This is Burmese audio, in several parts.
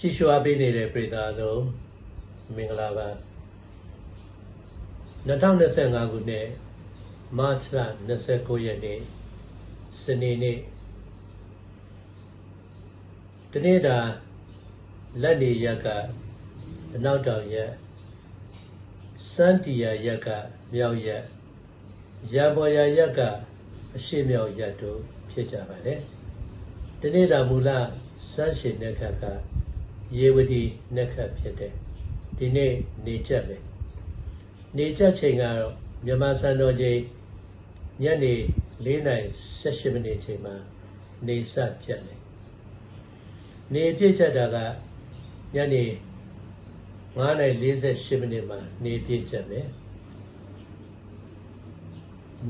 ကြည့်ရှုအားပေးနေတဲ့ပြည်သားတို့မင်္ဂလာပါ2025ခုနှစ်မတ်လ29ရက်နေ့စနေနေ့ဒီနေ့တာလက်နေရက်ကအနောက်တောင်ရက်စန်တီယာရက်ကမြောက်ရက်ရံပေါ်ရရက်ကအရှိမြောက်ရက်တို့ဖြစ်ကြပါတယ်ဒီနေ့တာမူလစန်းရှင်တဲ့ခက်က ရေဝတီနက်ခတ်ဖြစ်တယ်ဒီနေ့နေချက်ပဲနေချက်ချိန်ကတော့မြန်မာစံတော်ချိန်ညနေ4:18မိနစ်ချိန်မှာနေစချက်တယ်နေပြည့်ချက်တာကညနေ9:48မိနစ်မှာနေပြည့်ချက်ပဲ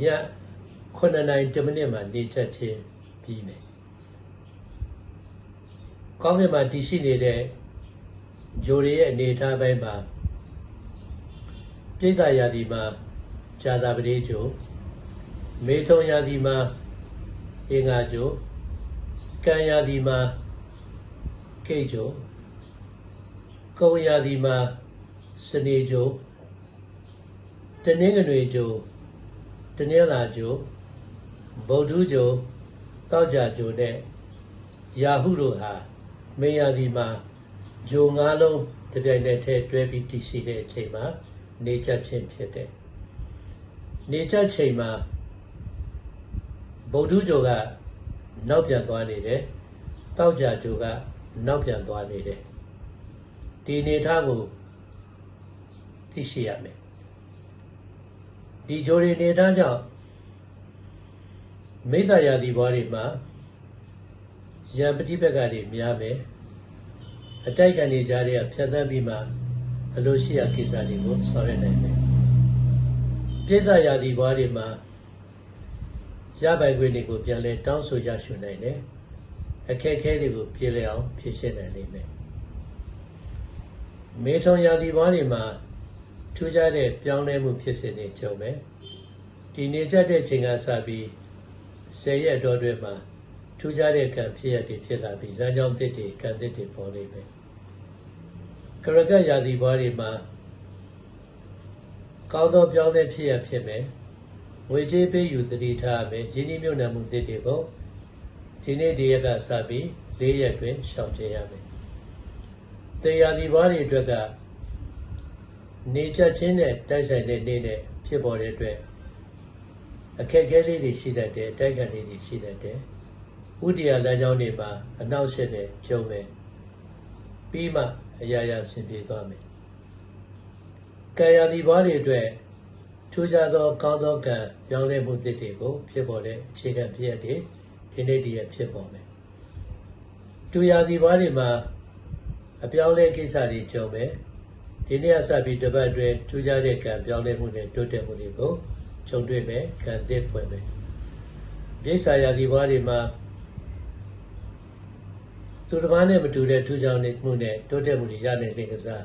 ည9:00မိနစ်မှာနေချက်ချင်းပြီးမယ် ကောင်းကင်မှာတည်ရှိနေတဲ့ဂျိုရီရဲ့အနေအထားပိုင်းမှာပြည်သာယာဒီမှာဇာတာပတိဂျိုမေထုံယာဒီမှာအင်္ဂါဂျိုကံယာဒီမှာကိတ်ဂျိုကုံယာဒီမှာစနေဂျိုတနင်္ဂနွေဂျိုတနင်္လာဂျိုဗုဒ္ဓဂျိုတောက်ကြဂျိုနဲ့ယာဟုတို့ဟာ မေယာဒီမှာဂျိုငါးလုံးတပြိုင်တည်းထဲတွဲပြီးတည်ရှိတဲ့အချိန်မှာနေချက်ချင်းဖြစ်တယ်။နေချက်ချိန်မှာဗုဒ္ဓဂျိုကနောက်ပြန်သွားနေတယ်။တောက်ကြဂျိုကနောက်ပြန်သွားနေတယ်။ဒီနေထားကိုသိရှိရမယ်။ဒီဂျိုရီနေထားကြောင့်မိသားယာဒီဘွားတွေမှာ ရံပฏิပက္ခတွေများမယ်အတိုက်ခံနေကြတဲ့ဖြတ်သန်းပြီးမှအလိုရှိရာကိစ္စတွေကိုဆောင်ရွက်နိုင်တယ်ပြည်သားယာဒီဘွားတွေမှာရပိုင်ခွင့်တွေကိုပြန်လဲတောင်းဆိုရရှိနိုင်တယ်အခက်အခဲတွေကိုပြေလည်အောင်ဖြေရှင်းနိုင်လိမ့်မယ်မေထုံယာဒီဘွားတွေမှာထူးခြားတဲ့ပြောင်းလဲမှုဖြစ်စဉ်တွေကြုံမယ်ဒီနေကြတဲ့ချိန်ကစပြီးဆယ်ရက်တော်တွင်မှာ ထူးခြားတဲ့ကံဖြစ်ရတဲ့ဖြစ်လာပြီးလမ်းကြောင်းသစ်တွေကံသစ်တွေပေါ်နေပဲကရကရာသီဘွားတွေမှာကောင်းသောပြောင်းလဲဖြစ်ရဖြစ်မယ်ငွေကြေးပေးယူတတိထားမယ်ရင်းနှီးမြှုပ်နှံမှုသစ်တွေကိုဒီနေ့ဒီရက်ကစပြီး၄ရက်တွင်ရှောင်ကျဉ်ရမယ်တရားဒီဘွားတွေအတွက်ကနေချက်ချင်းနဲ့တိုက်ဆိုင်တဲ့နေ့နဲ့ဖြစ်ပေါ်တဲ့အတွက်အခက်အခဲလေးတွေရှိတတ်တယ်တိုက်ခံလေးတွေရှိတတ်တယ် ဥဒိယလမ်းကြောင်းတွေမှာအနောက်ရှက်နဲ့ကျုံမယ်ပြီးမှအရာရာဆင်ပြေသွားမယ်ကံရသည်ဘွားတွေအတွက်ထူးခြားသောကောင်းသောကံပြောင်းလဲမှုသစ်တွေကိုဖြစ်ပေါ်တဲ့အခြေခံဖြစ်ရတဲ့ဒီနေ့တည်းရဖြစ်ပေါ်မယ်တူရသည်ဘွားတွေမှာအပြောင်းလဲကိစ္စတွေကြုံမယ်ဒီနေ့အစပြီးတပတ်အတွင်းထူးခြားတဲ့ကံပြောင်းလဲမှုနဲ့တိုးတက်မှုတွေကိုခြုံတွေ့မယ်ကံသစ်ဖွယ်မယ်ပြိဿာယာဒီဘွားတွေမှာ သူတစ်ပါးနဲ့မတူတဲ့ထူးခြားမှုနဲ့တိုးတက်မှုတွေရနေတဲ့ကစား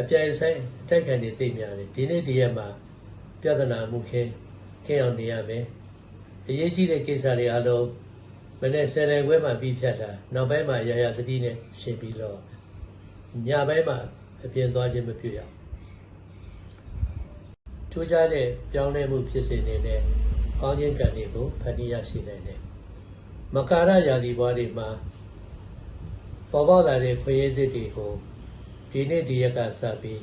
အပြိုင်ဆိုင်အတိုက်ခံတွေသိများတယ်ဒီနေ့ဒီရက်မှာပြဿနာမှုခင်းခင်းအောင်နေရမယ်အရေးကြီးတဲ့ကိစ္စတွေအလုံးမနေ့ဆယ်နယ်ခွဲမှာပြီးဖြတ်တာနောက်ပိုင်းမှာရရသတိနဲ့ရှင်းပြီးတော့ညပိုင်းမှာအပြင်သွားခြင်းမပြုရအောင်ထူးခြားတဲ့ပြောင်းလဲမှုဖြစ်စေနေတဲ့ကောင်းခြင်းကံတွေကိုဖန်တီးရရှိနိုင်တယ်မကာရယာဒီဘွားတွေမှာ ပေါ်ပေါက်လာတဲ့ခွင့်ရည်သစ်တွေကိုဒီနေ့ဒီရက်ကစပြီး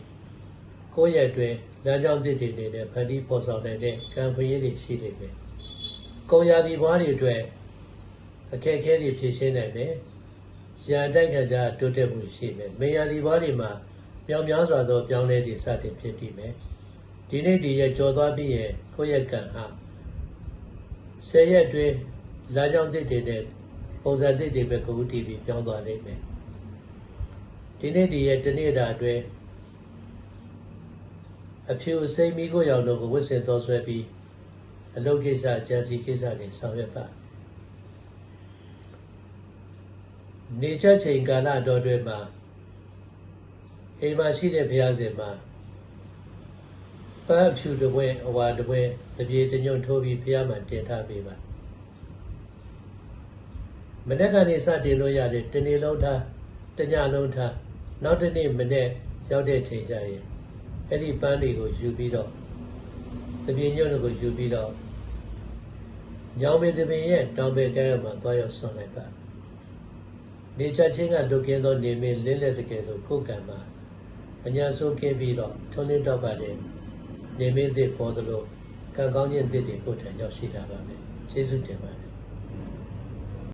ကိုယ့်ရဲ့အတွင်းလမ်းကြောင်းသစ်တွေနဲ့ဖန်တီးပေါ်ဆောင်နိုင်တဲ့ကံခွင့်ရည်တွေရှိနေတယ်။ကုံရာဒီဘွားတွေအတွက်အခက်အခဲတွေဖြေရှင်းနိုင်မယ်။ရန်တိုက်ခံကြတိုးတက်မှုရှိမယ်။မေယာဒီဘွားတွေမှာပြောင်းများစွာသောပြောင်းလဲတွေစတင်ဖြစ်တည်မယ်။ဒီနေ့ဒီရက်ကြော်သွားပြီးရင်ကိုယ့်ရဲ့ကံဟာဆယ်ရက်အတွင်းလမ်းကြောင်းသစ်တွေနဲ့ ပုံစံသစ်တွေပဲကဝတီပြီးပြောင်းသွားလိမ့်မယ်ဒီနေ့ဒီရဲ့တနေ့တာအတွင်းအဖြူစိမ့်မိကိုရောက်လို့ကိုဝစ်စင်တော်ဆွဲပြီးအလုပ်ကိစ္စဂျန်စီကိစ္စတွေဆောင်ရွက်ပါနေချက်ချိန်ကာလတော်တွင်မှာအိမ်မှာရှိတဲ့ဘုရားရှင်မှာပန်းဖြူတပွဲအဝါတပွဲတပြေတညွန့်ထိုးပြီးဘုရားမှာတင်ထားပေးပါ မနေ့ကနေစတင်လို့ရတယ်တနေ့လုံးထားတညလုံးထားနောက်တစ်နေ့မနေ့ရောက်တဲ့ချိန်ကျရင်အဲ့ဒီပန်းတွေကိုယူပြီးတော့တပြင်းညွန့်တွေကိုယူပြီးတော့ညောင်ပင်တပင်ရဲ့တောင်ပင်ကမ်းရမှာသွားရောက်ဆွန်လိုက်ပါနေချချင်းကလုတ်ကင်းသောနေမင်းလင်းလက်တကယ်လို့ကိုယ်ကံမှာအညာဆိုးကင်းပြီးတော့ထုံးလင်းတော့ပါတယ်နေမင်းသစ်ပေါ်သလိုကံကောင်းခြင်းသစ်တွေကိုထံရောက်ရှိတာပါမယ်ကျေးဇူးတင်ပါတယ်